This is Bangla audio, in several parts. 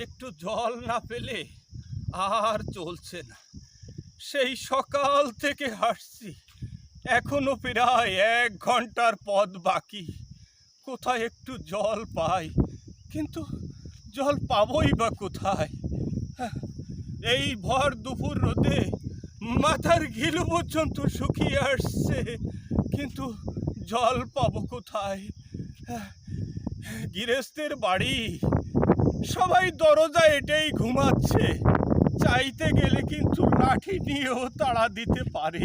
একটু জল না পেলে আর চলছে না। সেই সকাল থেকে হাঁটছি। এখনও প্রায় এক ঘণ্টার পথ বাকি। কোথায় একটু জল পাই কিন্তু জল পাবই বা কোথায়? হ্যাঁ, এই ভর দুপুর রোদে মাথার ঘিলু পর্যন্ত শুকিয়ে আসছে কিন্তু জল পাবো কোথায়? হ্যাঁ, গৃহস্থের বাড়ি সবাই দরজা এটাই ঘুমাচ্ছে। চাইতে গেলে কিন্তু লাঠি নিয়েও তাড়া দিতে পারে।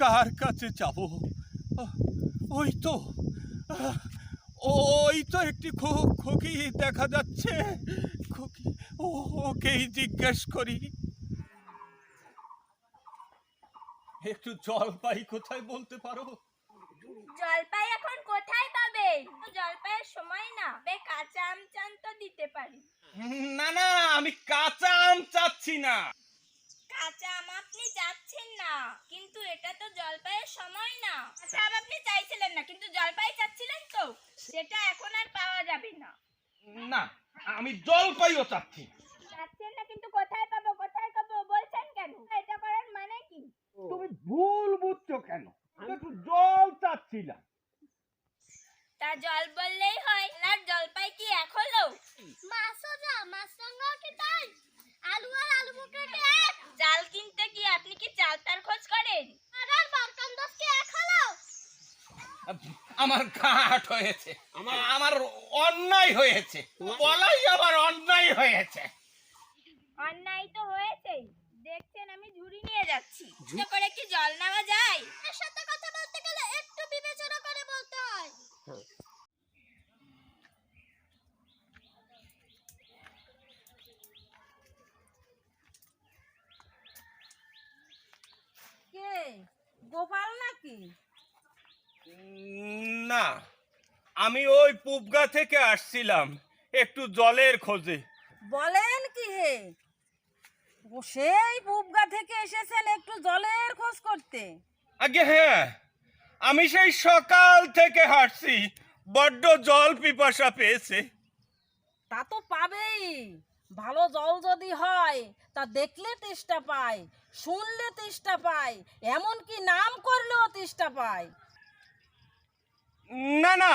কার কাছে যাব? ওই তো ওই তো একটি খোকি দেখা যাচ্ছে। খোকি ওকেই জিজ্ঞেস করি। একটু জল পাই কোথায় বলতে পারো? জলপাই এখন কোথায় পাবে জলপাইয়ের সময় না বে কাঁচা আম চান তো দিতে পারি। না না আমি কাঁচা আম চাচ্ছি না। কাঁচা আম আপনি চাচ্ছেন না কিন্তু এটা তো জলপাইয়ের সময় না। কাঁচা আম আপনি চাইছিলেন না কিন্তু জলপাই চাচ্ছিলেন তো সেটা এখন আর পাওয়া যাবে না। না আমি জল পাইও চাচ্ছি চাচ্ছেন না কিন্তু কোথায় পাবো কোথায় পাবো বলছেন কেন এটা করার মানে কি তুমি ভুল বুঝছ কেন একটু জল চাচ্ছিলাম তা জল বললেই হয় আর জলপাই কি এক হলো মাছও যা মাছ সঙ্গে কি তাই আলু আর আলু মুখে এক চাল কিনতে কি আপনি কি চাল তার খোঁজ করেন আর বারকান দশ কি এক হলো আমার ঘাট হয়েছে। আমার অন্যায় হয়েছে। বলাই আমার অন্যায় হয়েছে। অন্যায় তো হয়েছেই। দেখছেন আমি ঝুড়ি নিয়ে যাচ্ছি। তো করে কি জল নেওয়া যায়? এর সাথে কথা বলতে গেলে একটু বিবেচনা করে বলতে হয়। কে? গোপাল নাকি? না আমি ওই পুবগা থেকে আসছিলাম একটু জলের খোঁজে। বলেন কি হে? ও সেই পুবগা থেকে এসেছেন একটু জলের খোঁজ করতে। আগে হ্যাঁ আমি সেই সকাল থেকে হাঁটছি বড্ড জল পিপাসা পেয়েছে। তা তো পাবেই ভালো জল যদি হয় তা দেখলে তেষ্টা পায় শুনলে তেষ্টা পায় এমনকি নাম করলেও তেষ্টা পায়। না না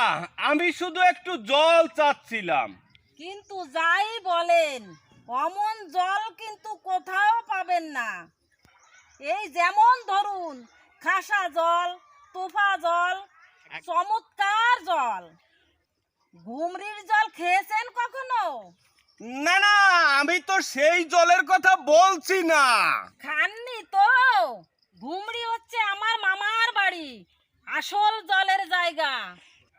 আমি শুধু একটু জল চাচ্ছিলাম। কিন্তু যাই বলেন অমন জল কিন্তু কোথাও পাবেন না। এই যেমন ধরুন খাসা জল তোফা জল চমৎকার জল। ঘুমরির জল খেয়েছেন কখনো? না না আমি তো সেই জলের কথা বলছি না। খাননি তো ঘুমরি হচ্ছে আমার মামার বাড়ি আসল জলের জায়গা।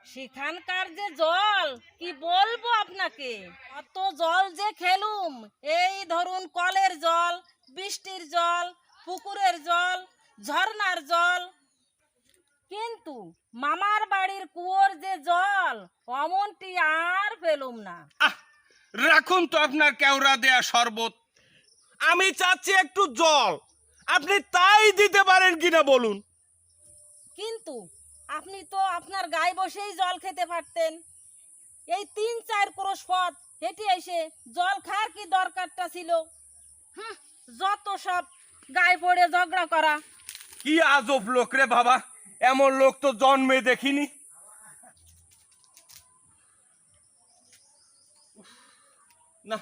সেখানকার যে জল, কি বলব আপনাকে? অত জল যে খেলুম। এই ধরুন কলের জল, বৃষ্টির জল, পুকুরের জল, ঝর্ণার জল। কিন্তু মামার বাড়ির কুয়োর যে জল, অমনটি আর পেলুম না। রাখুন তো আপনার কেওড়া দেয়া শরবত। আমি চাচ্ছি একটু জল। আপনি তাই দিতে পারেন কিনা বলুন। কিন্তু আপনি তো আপনার গায়ে বসেই জল খেতে পারতেন। এই তিন চার ক্রোশ পথ হেঁটে এসে জল খাওয়ার কি দরকারটা ছিল? হুঁ, যত সব গায়ে পড়ে ঝগড়া করা। কি আজব লোক রে বাবা এমন লোক তো জন্মে দেখিনি। না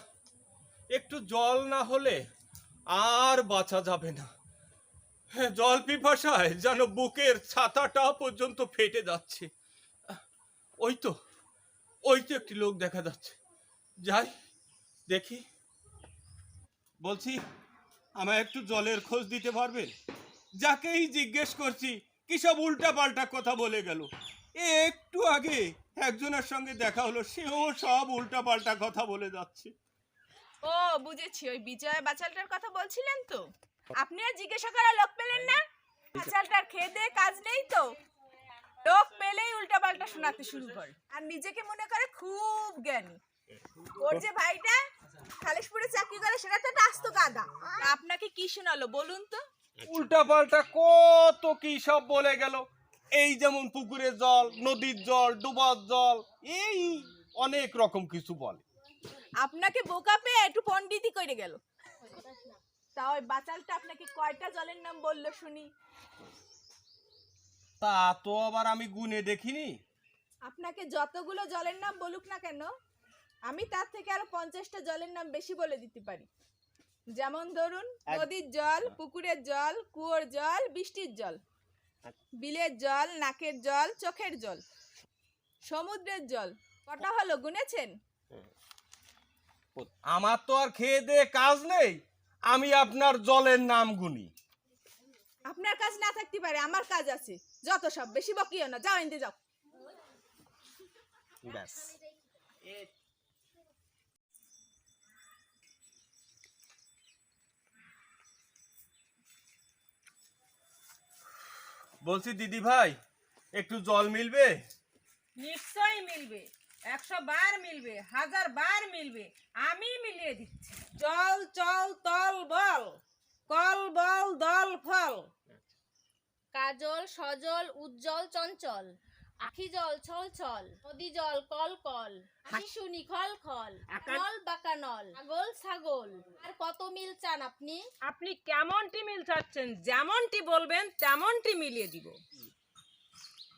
একটু জল না হলে আর বাঁচা যাবে না। জল পিপাসায় যেন বুকের ছাতাটা পর্যন্ত ফেটে যাচ্ছে। ওই তো ওই তো একটি লোক দেখা যাচ্ছে। যাই, দেখি। বলছি, আমায় একটু জলের খোঁজ দিতে পারবেন যাকেই জিজ্ঞেস করছি, কি সব উল্টা পাল্টা কথা বলে গেল? একটু আগে একজনের সঙ্গে দেখা হলো, সেও সব উল্টা পাল্টা কথা বলে যাচ্ছে। ও, বুঝেছি, ওই বিজয় বাচালটার কথা বলছিলেন তো? আপনি আর জিজ্ঞাসা করার লোক পেলেন না? বাচালটার খেয়ে দিয়ে কাজ নেই তো। লোক পেলেই উল্টা পাল্টা শোনাতে শুরু করে। আর নিজেকে মনে করে খুব জ্ঞানী। ওর যে ভাইটা খালিশপুরে চাকরি করে সেটা তো আস্ত গাদা আপনাকে কি শোনালো বলুন তো? উল্টা পাল্টা কত কি সব বলে গেল। এই যেমন পুকুরের জল নদীর জল ডুবার জল এই অনেক রকম কিছু বলে। আপনাকে বোকা পেয়ে একটু পণ্ডিতি করে গেল। তা ওই বাচালটা আপনাকে কয়টা জলের নাম বলল শুনি? তা তো আবার আমি গুনে দেখিনি। আপনাকে যতগুলো জলের নাম বলুক না কেন আমি তার থেকে আরও পঞ্চাশটা জলের নাম বেশি বলে দিতে পারি। যেমন ধরুন নদীর জল পুকুরের জল কুয়োর জল বৃষ্টির জল বিলের জল নাকের জল চোখের জল সমুদ্রের জল। কটা হলো গুনেছেন? আমার তো আর খেয়ে দিয়ে কাজ নেই। আমি আপনার জলের নাম গুনি। আপনার কাজ না থাকতে পারে আমার কাজ আছে। যত সব বেশি বকিও না যাও এনতে যাও। ব্যাস। বলছি দিদি ভাই একটু জল মিলবে? নিশ্চয়ই মিলবে। একশো বার মিলবে হাজার বার মিলবে। আমি মিলিয়ে দিচ্ছি। জল চল তল বল। কল বল দল ফল। কাজল সজল উজ্জ্বল চঞ্চল। আখি জল ছল ছল। নদী জল কল কল। হাসি শুনি খল খল। নল বাঁকা নল। ছাগল ছাগল। আর কত মিল চান আপনি? আপনি কেমনটি মিল চাচ্ছেন যেমনটি বলবেন তেমনটি মিলিয়ে দিব।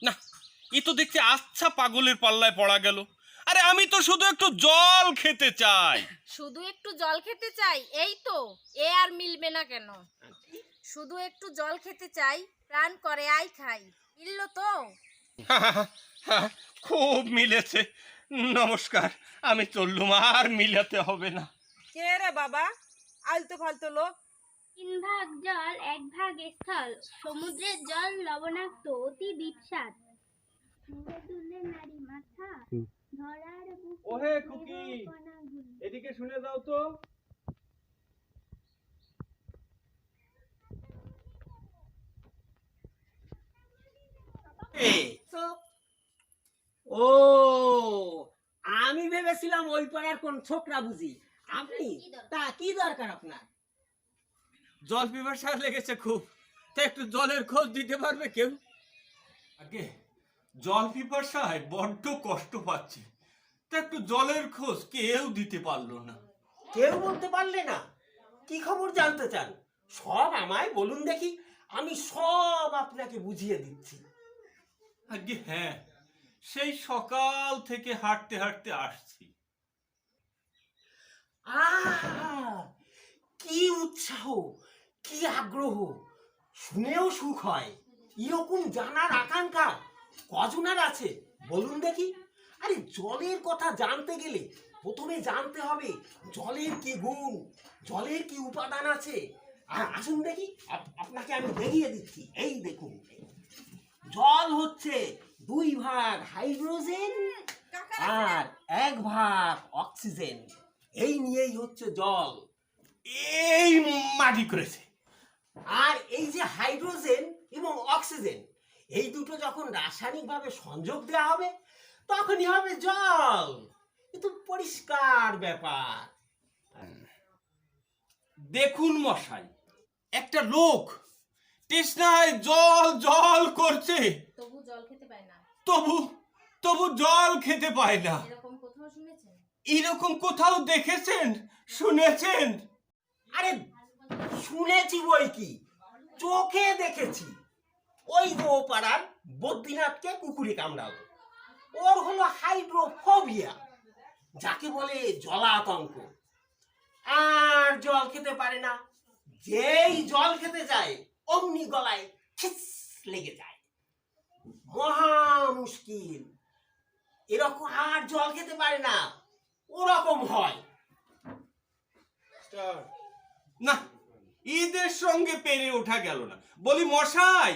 না এ তো দেখছি আচ্ছা পাগলের পাল্লায় পড়া গেল। আরে আমি তো শুধু একটু জল খেতে চাই। শুধু একটু জল খেতে চাই? এই তো এ আর মিলবে না কেন? শুধু একটু জল খেতে চাই প্রাণ করে আই খাই। মিললো তো? খুব মিলেছে। নমস্কার আমি চললুম আর মিলাতে হবে না। কে রে বাবা? আলতো ফালতো লোক। তিন ভাগ জল এক ভাগ স্থল। সমুদ্রের জল লবণাক্ত অতি তুললে নারী মাথা ওহে খুকি এদিকে শুনে যাও তো। ও আমি ভেবেছিলাম ওই পাড়ার কোন ছোকরা বুঝি। আপনি? তা কি দরকার আপনার? জল পিপাসা লেগেছে খুব। তা একটু জলের খোঁজ দিতে পারবে কেউ? আগে জল পিপাসায় বড্ড কষ্ট পাচ্ছি। তা একটু জলের খোঁজ কেউ দিতে পারল না। কেউ বলতে পারলে না। কি খবর জানতে চান? সব আমায় বলুন দেখি আমি সব আপনাকে বুঝিয়ে দিচ্ছি। আগে হ্যাঁ সেই সকাল থেকে হাঁটতে হাঁটতে আসছি। কি উৎসাহ কি আগ্রহ। শুনেও সুখ হয়। এরকম জানার আকাঙ্ক্ষা কজনার আছে? বলুন দেখি। আরে জলের কথা জানতে গেলে প্রথমে জানতে হবে জলের কি গুণ জলের কি উপাদান আছে? আর আসুন দেখি আপনাকে আমি দেখিয়ে দিচ্ছি। এই দেখুন জল হচ্ছে দুই ভাগ হাইড্রোজেন আর এক ভাগ অক্সিজেন। এই নিয়েই হচ্ছে জল। এই মাটি করেছে। আর এই যে হাইড্রোজেন এবং অক্সিজেন এই দুটো যখন রাসায়নিকভাবে সংযোগ দেওয়া হবে তখনই হবে জল। কিন্তু পরিষ্কার ব্যাপার। দেখুন মশাই একটা লোক তৃষ্ণায় জল জল করছে। তবু জল খেতে পায় না। তবু তবু জল খেতে পায় না। এরকম কোথাও শুনেছেন? এরকম কোথাও দেখেছেন? শুনেছেন? আরে শুনেছি বই কি? চোখে দেখেছি। ওই ও পাড়ার বদ্রীনাথকে কুকুরে কামড়াল। ওর হলো হাইড্রোফোবিয়া, যাকে বলে জলা আতঙ্ক আর জল খেতে পারে না। যেই জল খেতে যায়, অমনি গলায় খিস লেগে যায়। মহা মুশকিল। এরকম আর জল খেতে পারে না, ওরকম হয়। না। ঈদের সঙ্গে পেরে ওঠা গেল না। বলি মশাই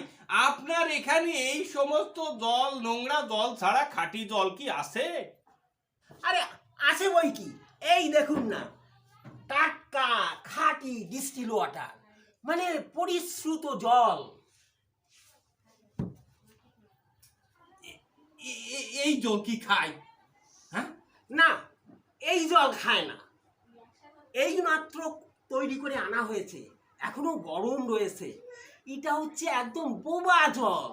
আপনার এখানে এই সমস্ত জল নোংরা জল ছাড়া খাঁটি জল কি আছে? আরে আছে বই কি? এই দেখুন না টাটকা খাঁটি ডিস্টিল ওয়াটার মানে পরিশ্রুত জল। এই জল কি খায়? হ্যাঁ? না এই জল খায় না। এই মাত্র তৈরি করে আনা হয়েছে। এখনও গরম রয়েছে। এটা হচ্ছে একদম বোবা জল।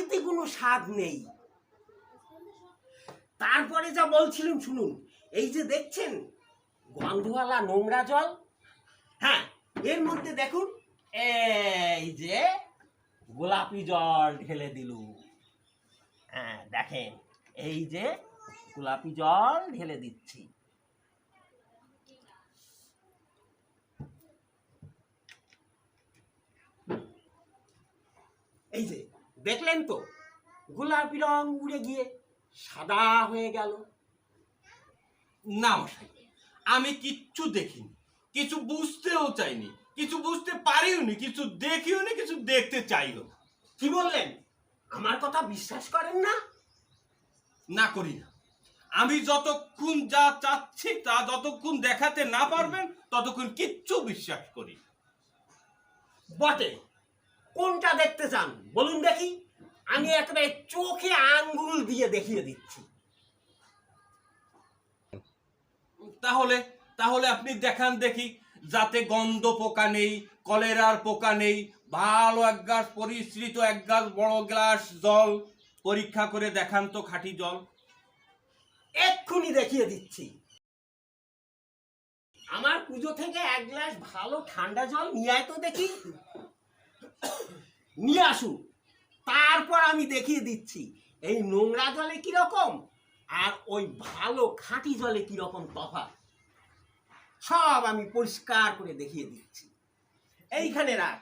এতে কোনো স্বাদ নেই। তারপরে যা বলছিলাম, শুনুন, এই যে দেখছেন, গন্ধওয়ালা নোংরা জল? হ্যাঁ এর মধ্যে দেখুন, এই যে গোলাপি জল ঢেলে দিলু হ্যাঁ দেখেন, এই যে গোলাপি জল ঢেলে দিচ্ছি। এই যে, দেখলেন তো, গোলাপি রং উড়ে গিয়ে সাদা হয়ে গেল। না মশাই, আমি কিচ্ছু দেখিনি, কিছু বুঝতেও চাইনি, কিছু বুঝতে পারিও নি কিছু দেখিও নি কিছু দেখতে চাইও না। কি বললেন? আমার কথা বিশ্বাস করেন না? না করি না। আমি যতক্ষণ যা চাচ্ছি, তা যতক্ষণ দেখাতে না পারবেন, ততক্ষণ কিচ্ছু বিশ্বাস করি। বটে কোনটা দেখতে চান? বলুন দেখি। আমি একেবারে চোখে আঙ্গুল দিয়ে দেখিয়ে দিচ্ছি। তাহলে তাহলে আপনি দেখান দেখি যাতে গন্ধ পোকা নেই কলেরার পোকা নেই ভালো এক গ্লাস পরিশ্রিত এক গ্লাস বড় গ্লাস জল পরীক্ষা করে দেখান তো খাঁটি জল। এক্ষুনি দেখিয়ে দিচ্ছি। আমার পুজো থেকে এক গ্লাস ভালো ঠান্ডা জল নিয়ে তো দেখি। নিয়ে আসুন। তারপর আমি দেখিয়ে দিচ্ছি, এই নোংরা জলে কীরকম আর ওই ভালো খাঁটি জলে কীরকম তফাৎ। সব আমি পরিষ্কার করে দেখিয়ে দিচ্ছি। এইখানে রাখ।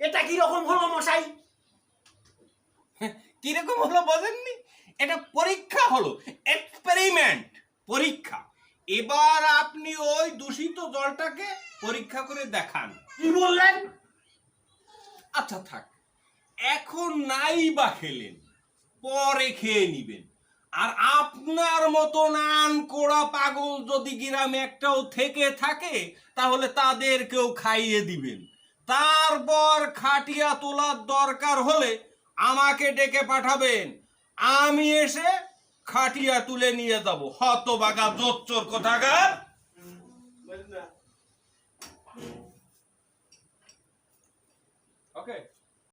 এটা কীরকম হলো মশাই? কীরকম হলো বোঝেননি এটা পরীক্ষা হলো এক্সপেরিমেন্ট পরীক্ষা। এবার আপনি ওই দূষিত জলটাকে পরীক্ষা করে দেখান। কি বললেন? আচ্ছা থাক। এখন নাই বা খেলেন পরে খেয়ে নিবেন। আর আপনার মতো নান কোড়া পাগল যদি গ্রামে একটাও থেকে থাকে তাহলে তাদেরকেও খাইয়ে দিবেন। তারপর খাটিয়া তোলার দরকার হলে আমাকে ডেকে পাঠাবেন। আমি এসে খাটিয়া তুলে নিয়ে যাব। হতবাগা জোচ্চোর কোথাকার?